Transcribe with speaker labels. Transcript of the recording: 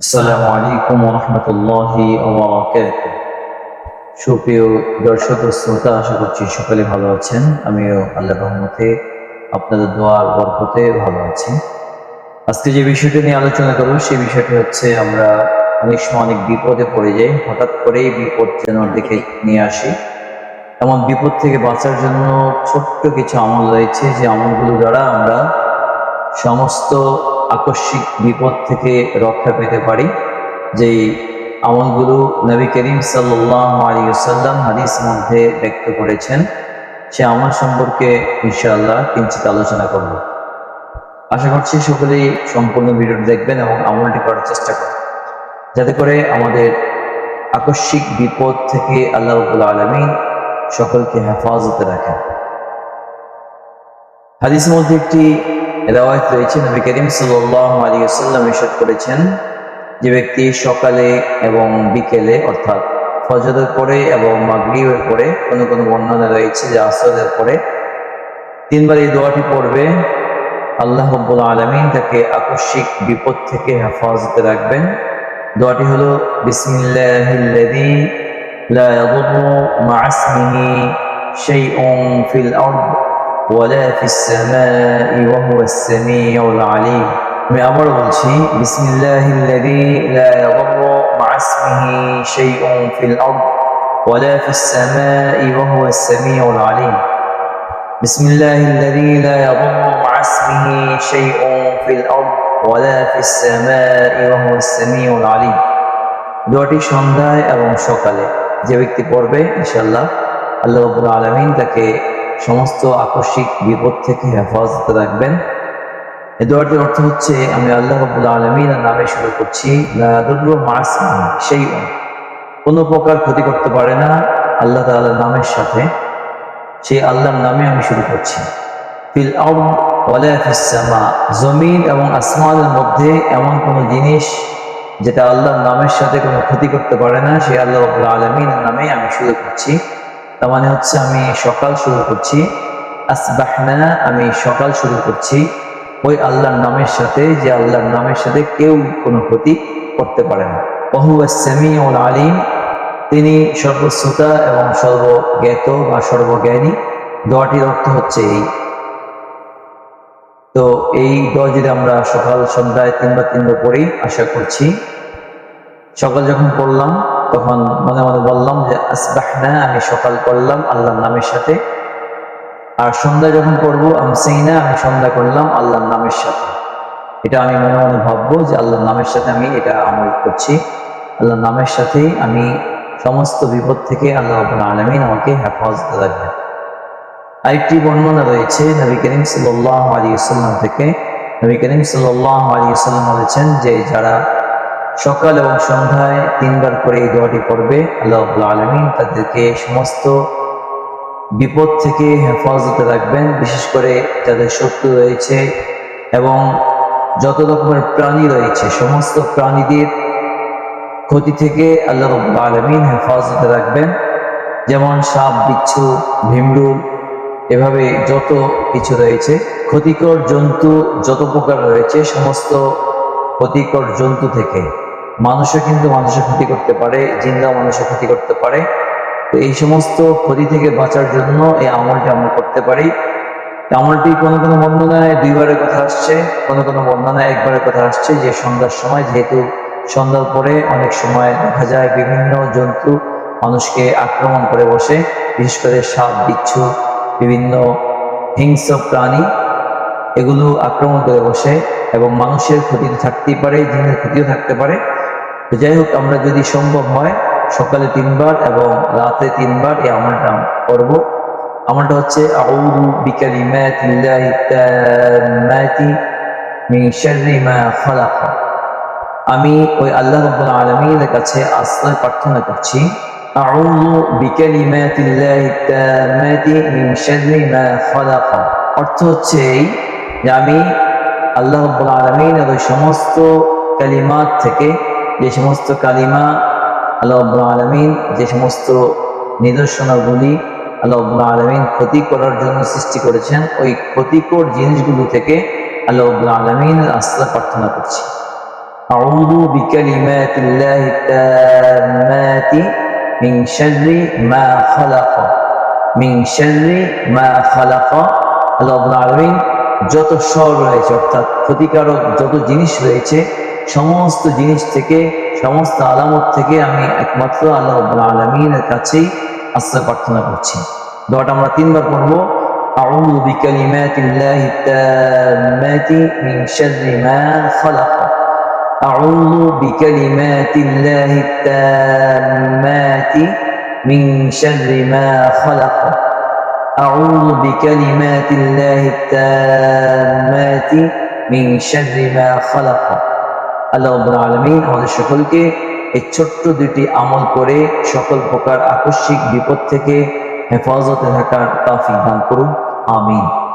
Speaker 1: আসসালামু আলাইকুম রহমতুল্লাহি সুপ্রিয় দর্শক শ্রোতা, আশা করছি সকলে ভালো আছেন। আমিও আল্লাহ রহমতে আপনাদের দোয়ার বরকতে ভালো আছি। আজকে যে বিষয়টি নিয়ে আলোচনা করব, সেই বিষয়টি হচ্ছে আমরা অনেক সময় অনেক বিপদে পড়ে যাই, হঠাৎ করেই বিপদ যেন দেখে নিয়ে আসি। এমন বিপদ থেকে বাঁচার জন্য ছোট্ট কিছু আমল রয়েছে। যে আমলগুলো দ্বারা আমরা সমস্ত আকস্মিক বিপদ থেকে রক্ষা পেতে পারি, যেই আমলগুলো নবী করিম সাল্লাম হাদিস মধ্যে ব্যক্ত করেছেন, সে আমল সম্পর্কে ইনশাআল্লাহ কিঞ্চিত আলোচনা করব। আশা করছি সকলেই সম্পূর্ণ ভিডিওটি দেখবেন এবং আমলটি করার চেষ্টা করবেন। যাতে করে আমাদের আকস্মিক বিপদ থেকে আল্লাহ রবুল আলমিন সকলকে হেফাজতে রাখেন। হাদিসের মধ্যে একটি রেওয়ায়ত রয়েছে। নবী করিম সাল্লাহ আলী সাল্লাম ইরশাদ করেছেন যে ব্যক্তি সকালে এবং বিকেলে, অর্থাৎ ফজরের পরে এবং মাগরিবের পরে কোনো কোনো বর্ণনা রয়েছে যে আসরের পরে তিনবার এই দোয়াটি পড়বে। আল্লাহ রব্বুল আলমিন তাকে আকস্মিক বিপদ থেকে হেফাজতে রাখবেন। দোয়াটি হলো, বিসমিল্লাহিল্লাযী লা ইয়াদুররু মা ইসমিহি শাইউন ফিল আরদ। ওয়ালা ফিস সামাই ওয়া হুয়াস সামিউল আলিম আমি আবার বলছি বিসমিল্লাহিল্লাযী লা ইয়াদুররু মা ইসমিহি শাইউন ফিল আরদ ওয়ালা ফিস সামাই ওয়া হুয়াস সামিউল আলিম بسم الله الذي لا يضر مع اسمه شيء في الأرض ولا في السماء وهو السميع العليم দোয়াটি সন্ধ্যায় এবং সকালে যে ব্যক্তি পড়বে ইনশাল্লাহ আল্লাহ রবুল আলমিন তাকে সমস্ত আকস্মিক বিপদ থেকে হেফাজতে রাখবেন। এই দোয়াটির অর্থ হচ্ছে, আমি আল্লাহ রবুল আলমিনের নামে শুরু করছি সেই কোনো প্রকার ক্ষতি করতে পারে না আল্লাহ তাআলার নামের সাথে। সেই আল্লাহর নামে আমি শুরু করছি। ফিল ওয়ালাফিসামা জমিন এবং আসমানের মধ্যে এমন কোনো জিনিস যেটা আল্লাহর নামের সাথে কোনো ক্ষতি করতে পারে না, সেই আল্লাহ রবুল্লা আলমিনের নামে আমি শুরু করছি। তার মানে হচ্ছে আমি সকাল শুরু করছি। আসবাহনা, আমি সকাল শুরু করছি। ওই আল্লাহর নামের সাথে, যে আল্লাহর নামের সাথে কেউ কোনো ক্ষতি করতে পারে না। বহু সামি ওল আলিম, তিনি সর্বশ্রোতা এবং সর্বজ্ঞাত বা সর্বজ্ঞানী। দোয়াটির অর্থ হচ্ছে এই। তো এই দোয়া যদি আমরা সকাল সন্ধ্যায় তিনবার তিনবার পড়ি, আশা করছি। সকাল যখন পড়লাম তখন মনে মনে বললাম যে, আসবাহনা, আমি সকাল করলাম আল্লাহর নামের সাথে। আর সন্ধ্যা যখন পড়ব, আমসাইনা, আমি সন্ধ্যা করলাম আল্লাহর নামের সাথে। এটা আমি মনে মনে ভাববো যে, আল্লাহর নামের সাথে আমি এটা আমল করছি। আল্লাহর নামের সাথেই আমি সমস্ত বিপদ থেকে আল্লাহ আলমিন আমাকে হেফাজত রাখবেন আরেকটি বর্ণনা রয়েছে নবী করিম সাল্লাহ আলী সাল্লাম থেকে। নবী করিম সাল্লাহ আলী সাল্লাম বলেছেন যে, যারা সকাল এবং সন্ধ্যায় তিনবার করে এই দোয়াটি পড়বে। আল্লাহ আলমিন তাদেরকে সমস্ত বিপদ থেকে হেফাজতে রাখবেন। বিশেষ করে যাদের শত্রু রয়েছে এবং যত রকমের প্রাণী রয়েছে, সমস্ত প্রাণীদের ক্ষতি থেকে আল্লাহ রব্লা আলমিন হেফাজতে রাখবেন। যেমন সাপ, বিচ্ছু ভীমরুল এভাবে যত কিছু রয়েছে, ক্ষতিকর জন্তু যত প্রকার রয়েছে, সমস্ত ক্ষতিকর জন্তু থেকে। মানুষও কিন্তু মানুষের ক্ষতি করতে পারে জিন্দা মানুষের ক্ষতি করতে পারে। তো এই সমস্ত ক্ষতি থেকে বাঁচার জন্য এই আমলটি আমরা করতে পারি। আমলটি কোনো কোনো বর্ণনায় দুইবারের কথা আসছে, কোনো কোনো বর্ণনায় একবারের কথা আসছে, যে সন্ধ্যার সময়, যেহেতু সন্ধ্যার পরে অনেক সময় দেখা যায় বিভিন্ন জন্তু মানুষকে আক্রমণ করে বসে, বিশেষ করে সাপ, বিচ্ছু, বিভিন্ন হিংস্র প্রাণী, এগুলো আক্রমণ করে বসে এবং মানুষের ক্ষতি থাকতেই পারে, জিনের ক্ষতিও থাকতে পারে। যাই হোক, আমরা যদি সম্ভব হয়, সকালে তিনবার এবং রাতে তিনবার এই আমলটা করব। আমলটা হচ্ছে, আউযু বিকালিমাতিল্লাহি আমি ওই আল্লাহ রব্বুল কাছে আশ্রয় প্রার্থনা করছি অর্থ হচ্ছে এই যে আমি আল্লাহ রব্বুল আলমিনের ওই সমস্ত কালিমাত থেকে যে সমস্ত কালিমা আল্লাহ রব্বুল আলমিন যে সমস্ত নিদর্শনাগুলি আল্লাহ রব্বুল আলমিন ক্ষতি করার জন্য সৃষ্টি করেছেন ওই ক্ষতিকর জিনিসগুলো থেকে আল্লাহ রব্বুল আলমিনের আশ্রয় প্রার্থনা করছি أعوذ بكلمات الله التامات من شر ما خلق من شر ما خلق আল্লাহ রাব্বুল আলামিন যত স্বর রয়েছে অর্থাৎ ক্ষতিকারক যত জিনিস রয়েছে সমস্ত জিনিস থেকে সমস্ত আলামত থেকে আমি একমাত্র আল্লাহ রাব্বুল আলামিনের কাছেই আশ্রয় প্রার্থনা করছি দোয়াটা আমরা তিনবার পড়বো أعوذ بكلمات الله التامات من شر ما خلق أعوذ بكلمات الله التامات من شر ما خلق أعوذ بكلمات الله التامات من شر ما خلق আল্লাহ রাব্বুল আমাদের সকলকে এই ছোট্ট দুটি আমল করে সকল প্রকার আকস্মিক বিপদ থেকে হেফাজতে থাকার তাফিক দান করুন, আমিন।